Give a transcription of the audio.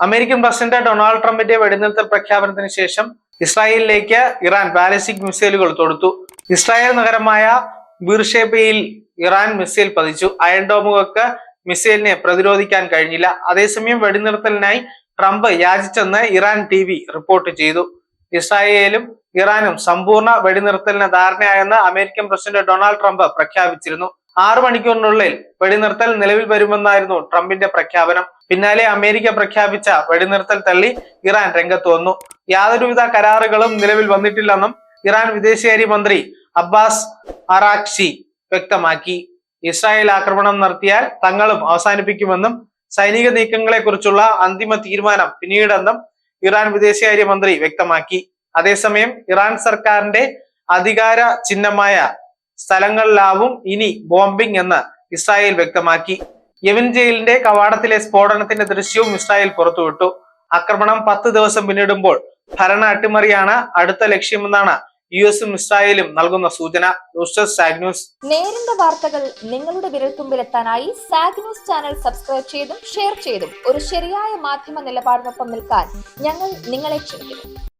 American president Donald ട്രംപിന്റെ വെടിനിർത്തൽ പ്രഖ്യാപനത്തിന് ശേഷം ഇസ്രായേലിലേക്ക് ഇറാൻ ബാലിസ്റ്റിക് മിസൈലുകൾ തൊടുത്തു. ഇസ്രായേൽ നഗരമായ ബീർഷേബയിൽ ഇറാൻ മിസൈൽ പതിച്ചു. അയൺ ഡോമുകൾക്ക് മിസൈലിനെ പ്രതിരോധിക്കാൻ കഴിഞ്ഞില്ല. അതേസമയം വെടിനിർത്തലിനായി ട്രംപ് യാചിച്ചെന്ന് ഇറാൻ ടി റിപ്പോർട്ട് ചെയ്തു. ഇസ്രായേലും ഇറാനും സമ്പൂർണ വെടിനിർത്തലിന് ധാരണയായെന്ന് അമേരിക്കൻ പ്രസിഡന്റ് ഡൊണാൾഡ് ട്രംപ് പ്രഖ്യാപിച്ചിരുന്നു. ആറു മണിക്കൂറിനുള്ളിൽ വെടിനിർത്തൽ നിലവിൽ വരുമെന്നായിരുന്നു ട്രംപിന്റെ പ്രഖ്യാപനം. പിന്നാലെ അമേരിക്ക പ്രഖ്യാപിച്ച വെടിനിർത്തൽ തള്ളി ഇറാൻ രംഗത്ത് വന്നു. യാതൊരുവിധ കരാറുകളും നിലവിൽ വന്നിട്ടില്ലെന്നും ഇറാൻ വിദേശകാര്യ മന്ത്രി അബ്ബാസ് അറാക്ഷി വ്യക്തമാക്കി. ഇസ്രായേൽ ആക്രമണം നടത്തിയാൽ തങ്ങളും അവസാനിപ്പിക്കുമെന്നും സൈനിക നീക്കങ്ങളെ കുറിച്ചുള്ള അന്തിമ തീരുമാനം പിന്നീടെന്നും ഇറാൻ വിദേശകാര്യ മന്ത്രി വ്യക്തമാക്കി. അതേസമയം ഇറാൻ സർക്കാരിന്റെ അധികാര ചിഹ്നമായ സ്ഥലങ്ങളിലാവും ഇനി ബോംബിംഗ് എന്ന് ഇസ്രായേൽ വ്യക്തമാക്കി. യെവൻ ജയിലിന്റെ കവാടത്തിലെ സ്ഫോടനത്തിന്റെ ദൃശ്യവും ഇസ്രായേൽ പുറത്തുവിട്ടു. ആക്രമണം പത്ത് ദിവസം പിന്നിടുമ്പോൾ ഭരണ അട്ടിമറിയാണ് അടുത്ത ലക്ഷ്യമെന്നാണ് യു എസും ഇസ്രായേലും നൽകുന്ന സൂചന. News news. നേരിന്റെ വാർത്തകൾ നിങ്ങളുടെ വിരൽത്തുമ്പിലെത്താനായി സാഗ് ന്യൂസ് ചാനൽ സബ്സ്ക്രൈബ് ചെയ്തും ഷെയർ ചെയ്തും ഒരു ശരിയായ മാധ്യമ നിലപാടിനൊപ്പം നിൽക്കാൻ ഞങ്ങൾ നിങ്ങളെ ക്ഷണിക്കുന്നു.